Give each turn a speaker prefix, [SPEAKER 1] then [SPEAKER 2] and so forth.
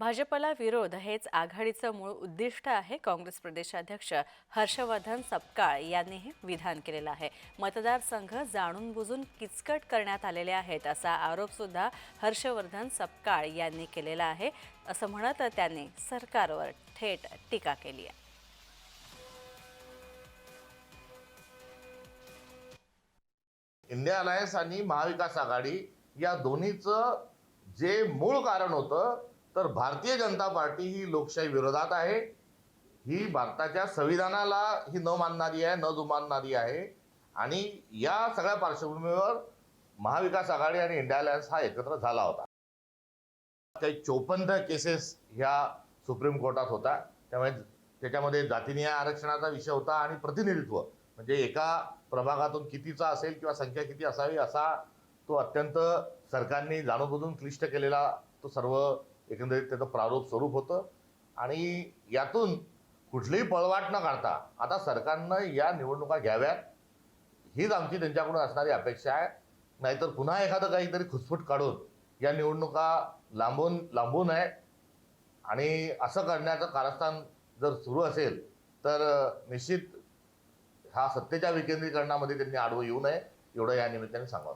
[SPEAKER 1] भाजपला विरोध हेच आघाडीचं मूळ उद्दिष्ट आहे. काँग्रेस प्रदेशाध्यक्ष हर्षवर्धन सपकाळ यांनी हे विधान केलेलं आहे. मतदारसंघ जाणून बुजून किचकट करण्यात आलेले आहेत असा आरोप सुद्धा हर्षवर्धन सपकाळ यांनी केलेला आहे. असं म्हणत त्यांनी सरकारवर थेट टीका केली आहे.
[SPEAKER 2] इंडिया अलायन्स आणि महाविकास आघाडी या दोन्हीचं जे मूळ कारण होतं तर भारतीय जनता पार्टी ही लोकशाही विरोधात आहे. ही भारताच्या संविधानाला ही न मानणारी आहे न जुमानणारी आहे. आणि या सगळ्या पार्श्वभूमीवर महाविकास आघाडी आणि इंडिया अलायन्स हा एकत्र झाला होता. काही चोपन्न केसेस ह्या सुप्रीम कोर्टात होता. त्यामुळे त्याच्यामध्ये जातीनिहाय आरक्षणाचा विषय होता आणि प्रतिनिधित्व. म्हणजे एका प्रभागातून कितीचा असेल किंवा संख्या किती असावी असा तो अत्यंत सरकारने जाणूनबुजून क्लिष्ट केलेला तो सर्व एकंदरीत त्याचं प्रारूप स्वरूप होतं. आणि यातून कुठलीही पळवाट न काढता आता सरकारनं या निवडणुका घ्याव्यात. हीच आमची त्यांच्याकडून असणारी अपेक्षा आहे. नाहीतर पुन्हा एखादं काहीतरी खुसफुट काढून या निवडणुका लांबून लांबू नये आणि असं करण्याचं कारस्थान जर सुरू असेल तर निश्चित हा सत्तेच्या विकेंद्रीकरणामध्ये त्यांनी आडवं येऊ नये एवढं या निमित्ताने सांगावं